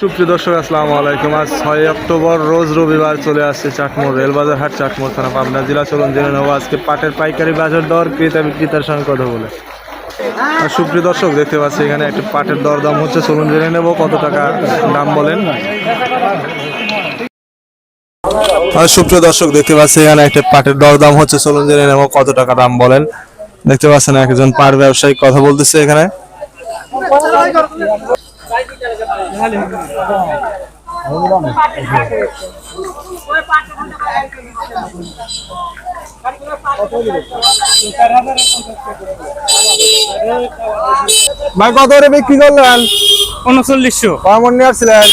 সুপ্রিয় দর্শক, আসসালামু আলাইকুম। আজ ছয় অক্টোবর, রোজ রবিবার চলে আসছে চাটমোড় রেলবাজার হাট চাটমোড় থানা, পাবনা জেলা, চলুন জেনে নেব আজকে পাটের পাইকারি বাজার দর, ক্রেতা বিক্রেতার সঙ্গে কথা বলে। আর সুপ্রিয় দর্শক, দেখতে পাচ্ছি এখানে একটা পাটের দর দাম হচ্ছে, চলুন জেনে নেব কত টাকা দাম বলেন। আর সুপ্রিয় দর্শক, দেখতে পাচ্ছি এখানে একটা পাটের দর দাম হচ্ছে, চলুন জেনে নেব কত টাকা দাম বলেন। দেখতে পাচ্ছেন একজন পাট ব্যবসায়ী কথা বলতেছে এখানে। ভাই কত করে বিক্রি করলেন? উনচল্লিশশো। কেমন নিয়ে আসছিলেন।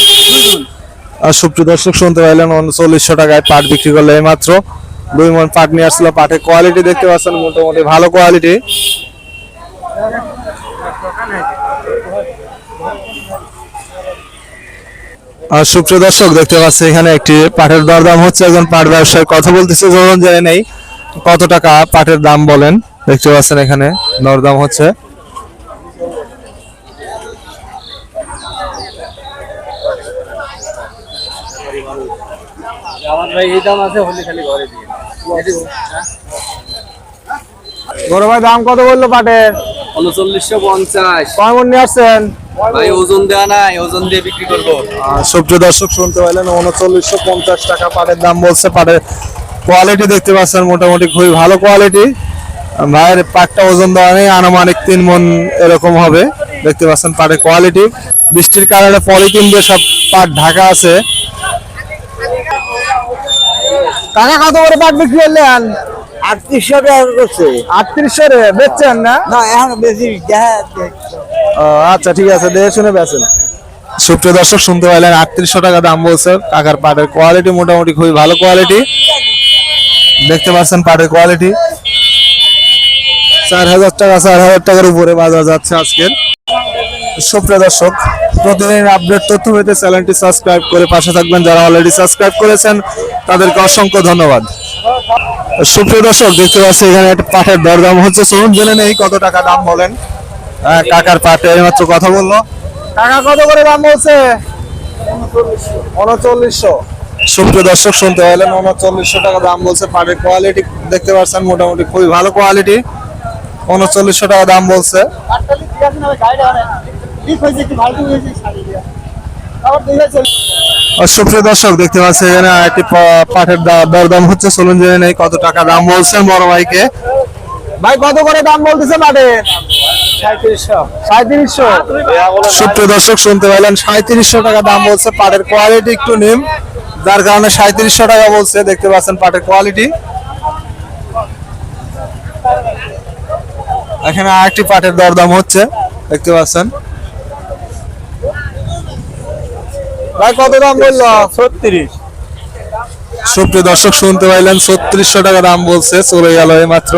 আর সুপ্রিয় দর্শক শুনতে পাইলেন উনচল্লিশশো টাকায় পাট বিক্রি করলে এই মাত্র দুই মন পাট নিয়ে আসছিল পাটের কোয়ালিটি দেখতে পাচ্ছেন মোটামুটি ভালো কোয়ালিটি। আর সুপ্রিয় দর্শক দেখতে পাচ্ছি এখানে একটি পাটের দরদাম হচ্ছে। একজন পাট ব্যবসায়ী কথা বলতেছে যখন জেনে নেই কত টাকা পাটের দাম বলেন। দেখতে পাচ্ছেন এখানে দরদাম হচ্ছে। আমার ভাই এই দাম আছে হলে খালি ঘরে দিয়ে। বড় ভাই দাম কত বলল পাটের? উনচল্লিশশো পঞ্চাশ। কেমন নিয়ে আসছেন? ভাই ওজন দেওয়া নাই ওজন দিয়ে বিক্রি করব। সুপ্রিয় দর্শক শুনতে পাইলেন উনচল্লিশশো পঞ্চাশ টাকা পাটের দাম বলছে। পাটের কোয়ালিটি দেখতে পাচ্ছেন মোটামুটি খুবই ভালো কোয়ালিটি ভাইয়ের পাটটা ওজন দেওয়া নেই আনুমানিক তিন মন এরকম হবে। দেখতে পাচ্ছেন পাটের কোয়ালিটি বৃষ্টির কারণে পলিথিন দিয়ে সব পাট ঢাকা আছে। টাকা কত করে পাট বিক্রি করলেন? আটত্রিশশো টাকা করছে। আটত্রিশশো বেচছেন না? না এখন বেশি। আচ্ছা ঠিক আছে, দেখে শুনে বেছেন সুপ্রিয় দর্শক, শুনতে পাইলেন আটত্রিশশো টাকা দাম বলছে কাকার পাটের কোয়ালিটি মোটামুটি খুবই ভালো কোয়ালিটি দেখতে পাচ্ছেন পাটের কোয়ালিটি চার হাজার টাকা, চার হাজার টাকার উপরে বাজার যাচ্ছে আজকের সুপ্রিয় দর্শক প্রতিদিন আপডেট তথ্য পেতে চ্যানেলটি সাবস্ক্রাইব করে পাশে থাকবেন। যারা অলরেডি সাবস্ক্রাইব করেছেন, তাদেরকে অসংখ্য ধন্যবাদ। সুপ্রিয় দর্শক, দেখতে পাচ্ছি এখানে একটা পাটের দরদাম হচ্ছে। চলুন জেনে নেই কত টাকা দাম বলেন। হ্যাঁ, কাকার পাটে এইমাত্র কথা বলল। কাকা কত করে দাম বলছে? উনচল্লিশশো। সুপ্রিয় দর্শক শুনতে পাইলেন উনচল্লিশশো টাকা দাম বলছে। পাটের কোয়ালিটি দেখতে পাচ্ছেন মোটামুটি খুবই ভালো কোয়ালিটি উনচল্লিশশো টাকা দাম বলছে। সুপ্রিয় দর্শক দেখতে পাচ্ছি এখানে একটি পা- পাটের দরদাম হচ্ছে চলুন জেনে নেই কত টাকা দাম বলছেন বড় ভাইকে। ভাই কত করে দাম বলতেছে পাটের? সাঁত্রিশশো। সুপ্রিয় দর্শক শুনতে পাইলেন সাঁত্রিশশো টাকা দাম বলছে পাটের কোয়ালিটি একটু নিম। যার কারণে সাঁত্রিশশো টাকা বলছে দেখতে পাচ্ছেন পাটের কোয়ালিটি এখানে আরেকটি পাটের দরদাম হচ্ছে দেখতে পাচ্ছেন। ভাই কত দাম বলল? ছত্রিশ। সুপ্রিয় দর্শক শুনতে পাইলেন ছত্রিশশো টাকা দাম বলছে চলে গেল এই মাত্র